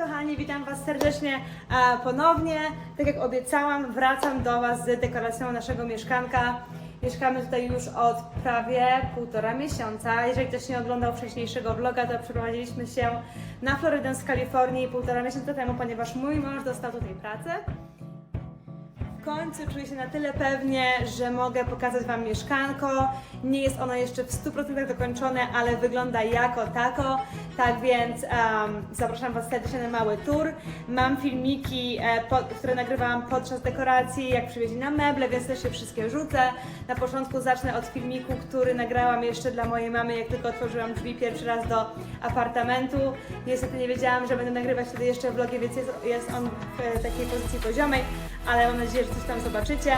kochani, witam Was serdecznie e, ponownie. Tak jak obiecałam, wracam do Was z dekoracją naszego mieszkanka. Mieszkamy tutaj już od prawie półtora miesiąca. Jeżeli ktoś nie oglądał wcześniejszego vloga, to przeprowadziliśmy się na Florydę z Kalifornii półtora miesiąca temu, ponieważ mój mąż dostał tutaj pracę. W końcu czuję się na tyle pewnie, że mogę pokazać Wam mieszkanko. Nie jest ono jeszcze w 100% dokończone, ale wygląda jako tako. Tak więc em, zapraszam Was serdecznie na mały tour. Mam filmiki, e, po, które nagrywałam podczas dekoracji, jak przywieźli na meble, więc też się wszystkie rzucę. Na początku zacznę od filmiku, który nagrałam jeszcze dla mojej mamy, jak tylko otworzyłam drzwi pierwszy raz do apartamentu. Niestety nie wiedziałam, że będę nagrywać wtedy jeszcze vlogi, więc jest, jest on w takiej pozycji poziomej, ale mam nadzieję, że coś tam zobaczycie.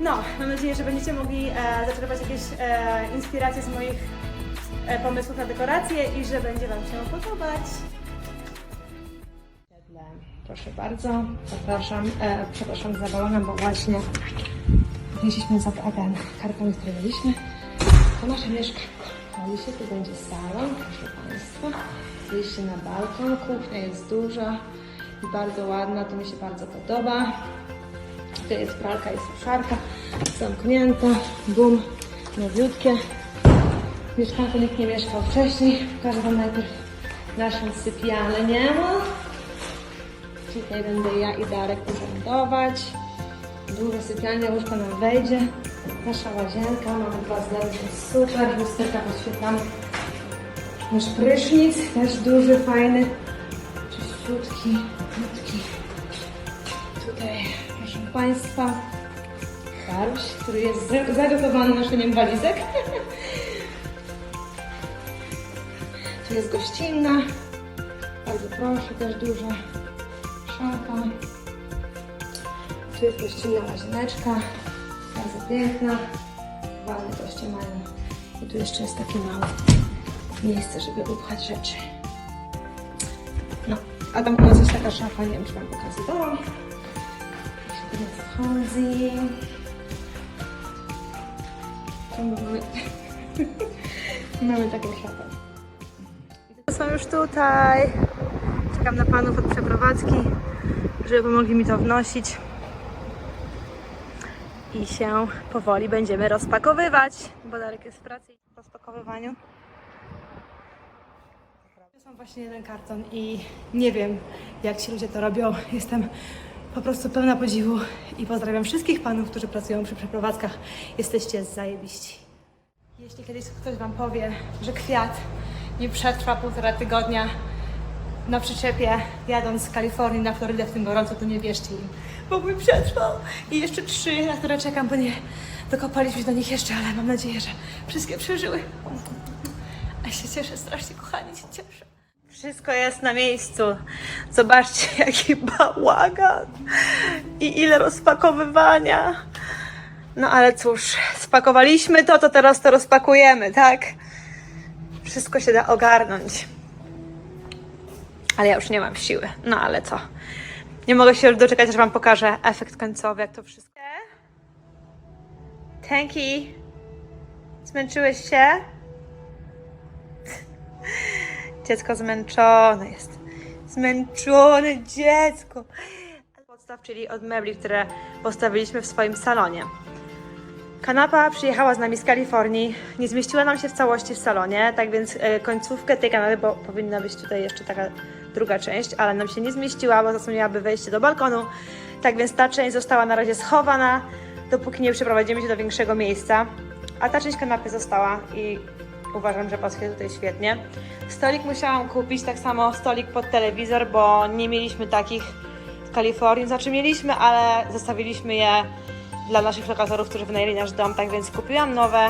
No, mam nadzieję, że będziecie mogli e, zaczerpać jakieś e, inspiracje z moich e, pomysłów na dekoracje i że będzie Wam się podobać. Proszę bardzo, zapraszam, e, przepraszam za balonem, bo właśnie wzięliśmy za ten karton, który mieliśmy. To nasze mieszkanko. Chwali się, tu będzie salon, proszę Państwa. Wyjście na balkon, kuchnia jest duża bardzo ładna, to mi się bardzo podoba. Tutaj jest pralka i suszarka, zamknięta, bum, nowiutkie. Mieszkanko nikt nie mieszkał wcześniej. Pokażę Wam najpierw naszą sypialnię. Tutaj będę ja i Darek urzędować. Duża sypialnia, łóżko nam wejdzie. Nasza łazienka, mamy dwa zlewy, super. Lusterka podświetlamy. Nasz prysznic, też duży, fajny, czyściutki, krótki. Tutaj, proszę Państwa, Karuś, który jest za- zagotowany noszeniem walizek. Tu jest gościnna. Bardzo proszę, też duża szafa. Tu jest gościnna łazieneczka. Bardzo piękna. Ładne goście mają. I tu jeszcze jest takie małe miejsce, żeby upchać rzeczy. A tam u nas jest taka szafa, nie wiem czy Wam pokazywałam. Nas. Tu mamy, mamy taką szafę. Są już tutaj. Czekam na panów od przeprowadzki, żeby pomogli mi to wnosić. I się powoli będziemy rozpakowywać, bo Darek jest w pracy i w rozpakowywaniu. Mam właśnie jeden karton i nie wiem, jak ci ludzie to robią. Jestem po prostu pełna podziwu i pozdrawiam wszystkich panów, którzy pracują przy przeprowadzkach. Jesteście zajebiści. Jeśli kiedyś ktoś Wam powie, że kwiat nie przetrwa półtora tygodnia na przyczepie, jadąc z Kalifornii na Florydę w tym gorąco, to nie wierzcie im, bo mój przetrwał. I jeszcze trzy, na które czekam, bo nie dokopaliśmy do nich jeszcze, ale mam nadzieję, że wszystkie przeżyły. A się cieszę, strasznie kochani, się cieszę. Wszystko jest na miejscu. Zobaczcie, jaki bałagan i ile rozpakowywania. No ale cóż, spakowaliśmy to, to teraz to rozpakujemy, tak? Wszystko się da ogarnąć. Ale ja już nie mam siły. No ale co? Nie mogę się już doczekać, aż Wam pokażę efekt końcowy, jak to wszystko. Tanki, zmęczyłeś się? Dziecko zmęczone jest. Zmęczone dziecko. Podstaw, czyli od mebli, które postawiliśmy w swoim salonie. Kanapa przyjechała z nami z Kalifornii. Nie zmieściła nam się w całości w salonie, tak więc e, końcówkę tej kanapy, bo powinna być tutaj jeszcze taka druga część, ale nam się nie zmieściła, bo zasłoniłaby wejście do balkonu. Tak więc ta część została na razie schowana, dopóki nie przeprowadzimy się do większego miejsca. A ta część kanapy została i uważam, że pasuje tutaj świetnie. Stolik musiałam kupić, tak samo stolik pod telewizor, bo nie mieliśmy takich w Kalifornii. Znaczy mieliśmy, ale zostawiliśmy je dla naszych lokatorów, którzy wynajęli nasz dom, tak więc kupiłam nowe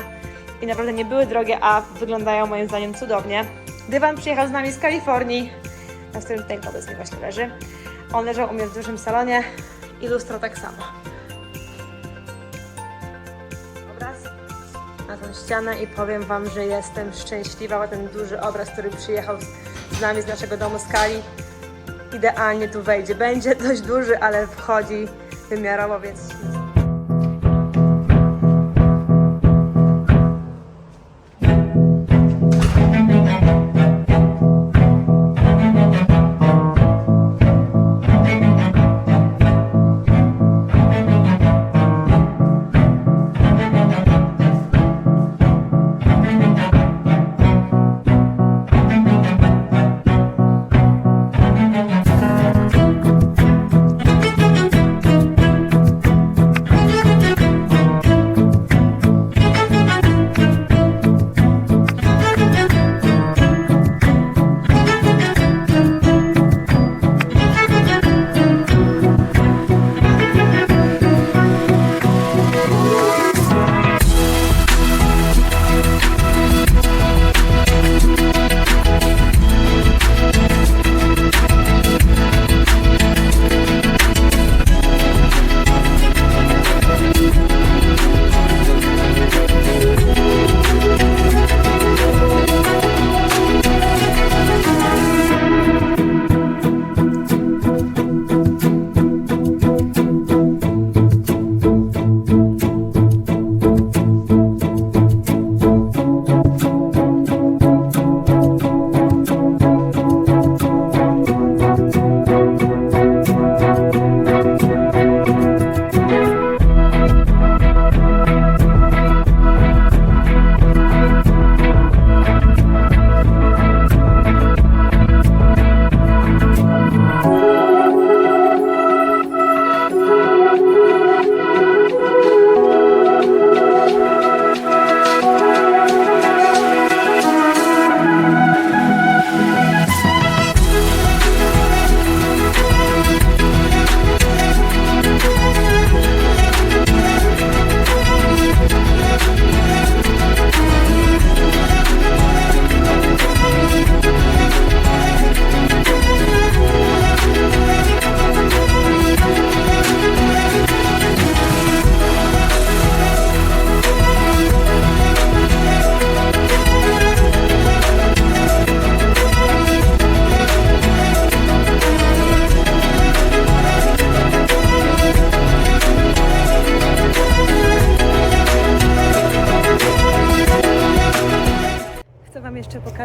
i naprawdę nie były drogie, a wyglądają moim zdaniem cudownie. Dywan przyjechał z nami z Kalifornii, na którym ten obecnie właśnie leży. On leżał u mnie w dużym salonie i lustro tak samo. Ścianę i powiem Wam, że jestem szczęśliwa, bo ten duży obraz, który przyjechał z, z nami z naszego domu z Kali, idealnie tu wejdzie. Będzie dość duży, ale wchodzi wymiarowo, więc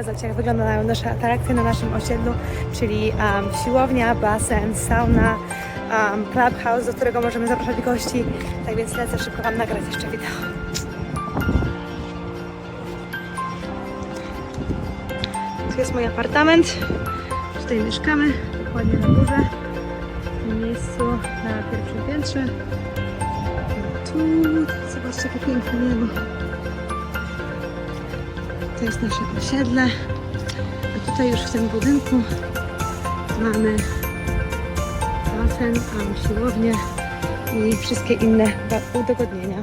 pokazać, jak wyglądają nasze atrakcje na naszym osiedlu, czyli em, siłownia, basen, sauna, um, clubhouse, do którego możemy zapraszać gości. Tak więc lecę szybko Wam nagrać jeszcze wideo. Tu jest mój apartament. Tutaj mieszkamy, dokładnie na górze, tym miejscu na pierwszym piętrze. Tu, zobaczcie jakie piękne niebo. To jest nasze osiedle. A tutaj już w tym budynku mamy basen, siłownię i wszystkie inne udogodnienia.